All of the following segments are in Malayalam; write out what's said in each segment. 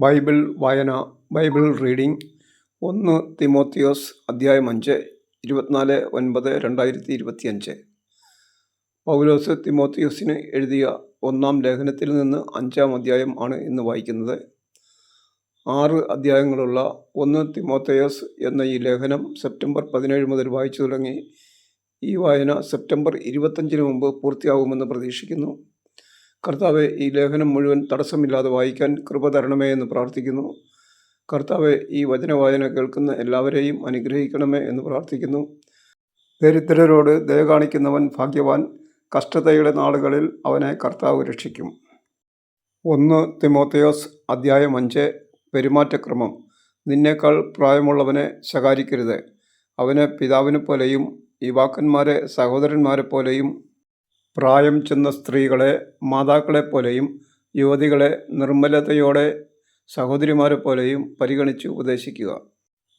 ബൈബിൾ വായന ബൈബിൾ റീഡിംഗ് ഒന്ന് തിമോത്തിയോസ് അധ്യായം അഞ്ച് ഇരുപത്തിനാല് ഒൻപത് രണ്ടായിരത്തി ഇരുപത്തിയഞ്ച്. പൗലോസ് തിമോത്തിയോസിന് എഴുതിയ ഒന്നാം ലേഖനത്തിൽ നിന്ന് അഞ്ചാം അധ്യായം ആണ് ഇന്ന് വായിക്കുന്നത്. ആറ് അധ്യായങ്ങളുള്ള ഒന്ന് തിമോത്തയോസ് എന്ന ഈ ലേഖനം സെപ്റ്റംബർ പതിനേഴ് മുതൽ വായിച്ചു തുടങ്ങി. ഈ വായന സെപ്റ്റംബർ ഇരുപത്തഞ്ചിന് മുമ്പ് പൂർത്തിയാകുമെന്ന് പ്രതീക്ഷിക്കുന്നു. കർത്താവെ ഈ ലേഖനം മുഴുവൻ തടസ്സമില്ലാതെ വായിക്കാൻ കൃപ തരണമേ എന്ന് പ്രാർത്ഥിക്കുന്നു. കർത്താവെ ഈ വചനവായന കേൾക്കുന്ന എല്ലാവരെയും അനുഗ്രഹിക്കണമേ എന്ന് പ്രാർത്ഥിക്കുന്നു. ദരിദ്രരോട് ദയ കാണിക്കുന്നവൻ ഭാഗ്യവാൻ. കഷ്ടതയുടെ നാളുകളിൽ അവനെ കർത്താവ് രക്ഷിക്കും. ഒന്ന് തിമോത്തയോസ് അധ്യായം അഞ്ച് പെരുമാറ്റക്രമം. നിന്നേക്കാൾ പ്രായമുള്ളവനെ ശകാരിക്കരുത്. അവനെ പിതാവിനെ പോലെയും യുവാക്കന്മാരെ സഹോദരന്മാരെ പോലെയും പ്രായം ചെന്ന സ്ത്രീകളെ മാതാക്കളെപ്പോലെയും യുവതികളെ നിർമ്മലതയോടെ സഹോദരിമാരെ പോലെയും പരിഗണിച്ച് ഉപദേശിക്കുക.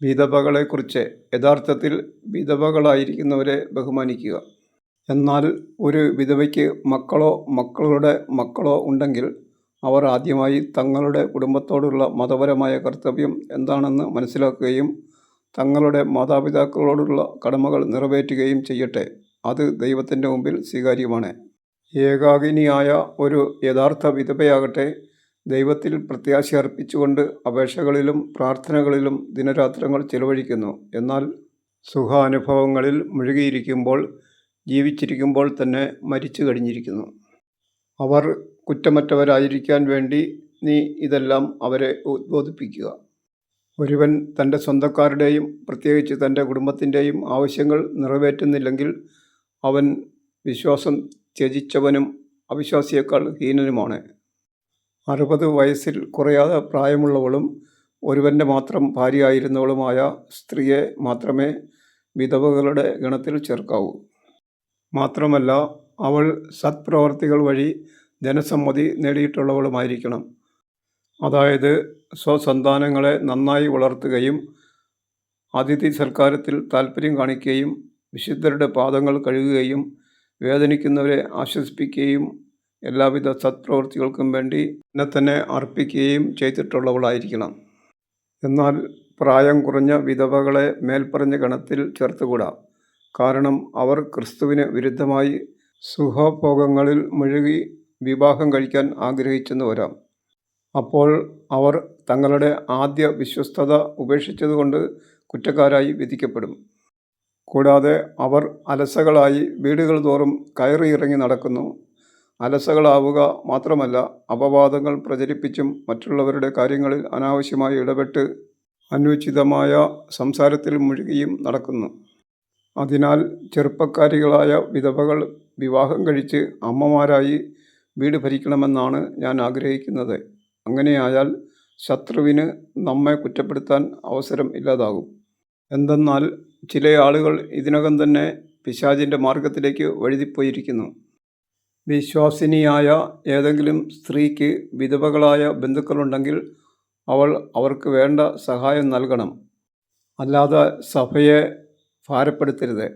വിധവകളെക്കുറിച്ച് യഥാർത്ഥത്തിൽ വിധവകളായിരിക്കുന്നവരെ ബഹുമാനിക്കുക. എന്നാൽ ഒരു വിധവയ്ക്ക് മക്കളോ മക്കളുടെ മക്കളോ ഉണ്ടെങ്കിൽ അവർ ആദ്യമായി തങ്ങളുടെ കുടുംബത്തോടുള്ള മതപരമായ കർത്തവ്യം എന്താണെന്ന് മനസ്സിലാക്കുകയും തങ്ങളുടെ മാതാപിതാക്കളോടുള്ള കടമകൾ നിറവേറ്റുകയും ചെയ്യട്ടെ. അത് ദൈവത്തിന്റെ മുമ്പിൽ സ്വീകാര്യമാണ്. ഏകാഗിനിയായ ഒരു യഥാർത്ഥ വിധവയാകട്ടെ ദൈവത്തിൽ പ്രത്യാശ അർപ്പിച്ചുകൊണ്ട് അപേക്ഷകളിലും പ്രാർത്ഥനകളിലും ദിനരാത്രങ്ങൾ ചിലവഴിക്കുന്നു. എന്നാൽ സുഖാനുഭവങ്ങളിൽ മുഴുകിയിരിക്കുമ്പോൾ ജീവിച്ചിരിക്കുമ്പോൾ തന്നെ മരിച്ചു കഴിഞ്ഞിരിക്കുന്നു. അവർ കുറ്റമറ്റവരായിരിക്കാൻ വേണ്ടി നീ ഇതെല്ലാം അവരെ ഉദ്ബോധിപ്പിക്കുക. ഒരുവൻ തന്റെ സ്വന്തക്കാരുടെയും പ്രത്യേകിച്ച് തന്റെ കുടുംബത്തിന്റെയും ആവശ്യങ്ങൾ നിറവേറ്റുന്നില്ലെങ്കിൽ അവൻ വിശ്വാസം ത്യജിച്ചവനും അവിശ്വാസിയേക്കാൾ ഹീനനുമാണ്. അറുപത് വയസ്സിൽ കുറയാതെ പ്രായമുള്ളവളും ഒരുവന്റെ മാത്രം ഭാര്യയായിരുന്നവളുമായ സ്ത്രീയെ മാത്രമേ വിധവകളുടെ ഗണത്തിൽ ചേർക്കാവൂ. മാത്രമല്ല അവൾ സത്പ്രവർത്തികൾ വഴി ജനസമ്മതി നേടിയിട്ടുള്ളവളുമായിരിക്കണം. അതായത് സ്വസന്താനങ്ങളെ നന്നായി വളർത്തുകയും അതിഥി സൽക്കാരത്തിൽ താല്പര്യം കാണിക്കുകയും വിശുദ്ധരുടെ പാദങ്ങൾ കഴുകുകയും വേദനിക്കുന്നവരെ ആശ്വസിപ്പിക്കുകയും എല്ലാവിധ സത്പ്രവൃത്തികൾക്കും വേണ്ടി എന്നെ തന്നെ അർപ്പിക്കുകയും ചെയ്തിട്ടുള്ളവളായിരിക്കണം. എന്നാൽ പ്രായം കുറഞ്ഞ വിധവകളെ മേൽപ്പറഞ്ഞ ഗണത്തിൽ ചേർത്തുകൂടാ. കാരണം അവർ ക്രിസ്തുവിന് വിരുദ്ധമായി സുഖഭോഗങ്ങളിൽ മുഴുകി വിവാഹം കഴിക്കാൻ ആഗ്രഹിച്ചെന്ന് വരാം. അപ്പോൾ അവർ തങ്ങളുടെ ആദ്യ വിശ്വസ്തത ഉപേക്ഷിച്ചതുകൊണ്ട് കുറ്റക്കാരായി വിധിക്കപ്പെടും. കൂടാതെ അവർ അലസകളായി വീടുകൾ തോറും കയറി ഇറങ്ങി നടക്കുന്നു. അലസകളാവുക മാത്രമല്ല അപവാദങ്ങൾ പ്രചരിപ്പിച്ചും മറ്റുള്ളവരുടെ കാര്യങ്ങളിൽ അനാവശ്യമായി ഇടപെട്ട് അനുചിതമായ സംസാരത്തിൽ മുഴുകിയും നടക്കുന്നു. അതിനാൽ ചെറുപ്പക്കാരികളായ വിധവകൾ വിവാഹം കഴിച്ച് അമ്മമാരായി വീട് ഭരിക്കണമെന്നാണ് ഞാൻ ആഗ്രഹിക്കുന്നത്. അങ്ങനെയായാൽ ശത്രുവിന് നമ്മെ കുറ്റപ്പെടുത്താൻ അവസരം ഇല്ലാതാകും. എന്തെന്നാൽ ചില ആളുകൾ ഇതിനകം തന്നെ പിശാചിന്റെ മാർഗത്തിലേക്ക് വഴുതിപ്പോയിരിക്കുന്നു. വിശ്വാസിനിയായ ഏതെങ്കിലും സ്ത്രീക്ക് വിധവകളായ ബന്ധുക്കളുണ്ടെങ്കിൽ അവൾ അവർക്ക് വേണ്ട സഹായം നൽകണം. അല്ലാതെ സഭയെ ഭാരപ്പെടുത്തരുത്.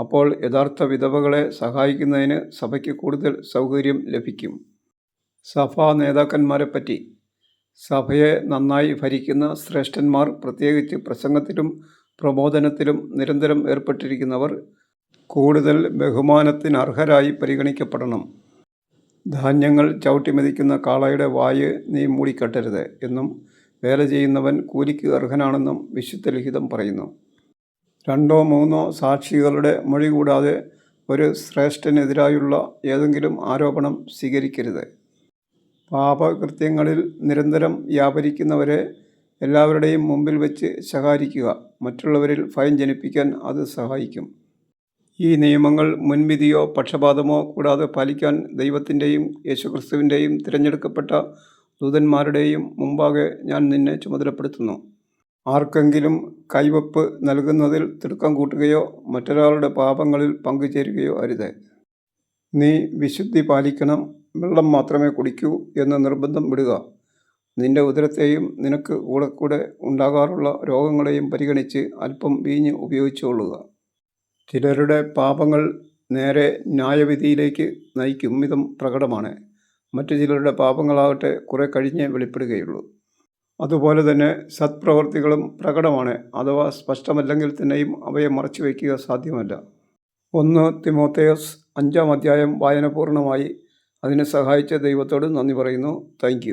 അപ്പോൾ യഥാർത്ഥ വിധവകളെ സഹായിക്കുന്നതിന് സഭയ്ക്ക് കൂടുതൽ സൗകര്യം ലഭിക്കും. സഭാ നേതാക്കന്മാരെ പറ്റി സഭയെ നന്നായി ഭരിക്കുന്ന ശ്രേഷ്ഠന്മാർ പ്രത്യേകിച്ച് പ്രസംഗത്തിലും പ്രബോധനത്തിലും നിരന്തരം ഏർപ്പെട്ടിരിക്കുന്നവർ കൂടുതൽ ബഹുമാനത്തിനർഹരായി പരിഗണിക്കപ്പെടണം. ധാന്യങ്ങൾ ചവിട്ടിമെതിക്കുന്ന കാളയുടെ വായ് നീ മൂടിക്കെട്ടരുത് എന്നും വേല ചെയ്യുന്നവൻ കൂലിക്ക് അർഹനാണെന്നും വിശുദ്ധ ലിഖിതം പറയുന്നു. രണ്ടോ മൂന്നോ സാക്ഷികളുടെ മൊഴി കൂടാതെ ഒരു ശ്രേഷ്ഠനെതിരായുള്ള ഏതെങ്കിലും ആരോപണം സ്വീകരിക്കരുത്. പാപകൃത്യങ്ങളിൽ നിരന്തരം വ്യാപരിക്കുന്നവരെ എല്ലാവരുടെയും മുമ്പിൽ വെച്ച് ശകാരിക്കുക. മറ്റുള്ളവരിൽ ഭയം ജനിപ്പിക്കാൻ അത് സഹായിക്കും. ഈ നിയമങ്ങൾ മുൻവിധിയോ പക്ഷപാതമോ കൂടാതെ പാലിക്കാൻ ദൈവത്തിന്റെയും യേശുക്രിസ്തുവിന്റെയും തിരഞ്ഞെടുക്കപ്പെട്ട ദൂതന്മാരുടെയും മുമ്പാകെ ഞാൻ നിന്നെ ചുമതലപ്പെടുത്തുന്നു. ആർക്കെങ്കിലും കൈവപ്പ് നൽകുന്നതിൽ തിടുക്കം കൂട്ടുകയോ മറ്റൊരാളുടെ പാപങ്ങളിൽ പങ്കുചേരുകയോ അരുത്. നീ വിശുദ്ധി പാലിക്കണം. വെള്ളം മാത്രമേ കുടിക്കൂ എന്ന് നിർബന്ധം വിടുക. നിന്റെ ഉദരത്തെയും നിനക്ക് കൂടെ കൂടെ ഉണ്ടാകാറുള്ള രോഗങ്ങളെയും പരിഗണിച്ച് അല്പം വീഞ്ഞ് ഉപയോഗിച്ചുകൊള്ളുക. ചിലരുടെ പാപങ്ങൾ നേരെ ന്യായവിധിയിലേക്ക് നയിക്കും വിധം പ്രകടമാണ്. മറ്റു ചിലരുടെ പാപങ്ങളാകട്ടെ കുറെ കഴിഞ്ഞേ വെളിപ്പെടുകയുള്ളൂ. അതുപോലെ തന്നെ സത്പ്രവൃത്തികളും പ്രകടമാണ്. അഥവാ സ്പഷ്ടമല്ലെങ്കിൽ തന്നെയും അവയെ മറച്ചു വയ്ക്കുക സാധ്യമല്ല. ഒന്ന് തിമോത്തേയസ് അഞ്ചാം അധ്യായം വായന പൂർണമായി അതിനെ സഹായിച്ച ദൈവത്തോട് നന്ദി പറയുന്നു. താങ്ക്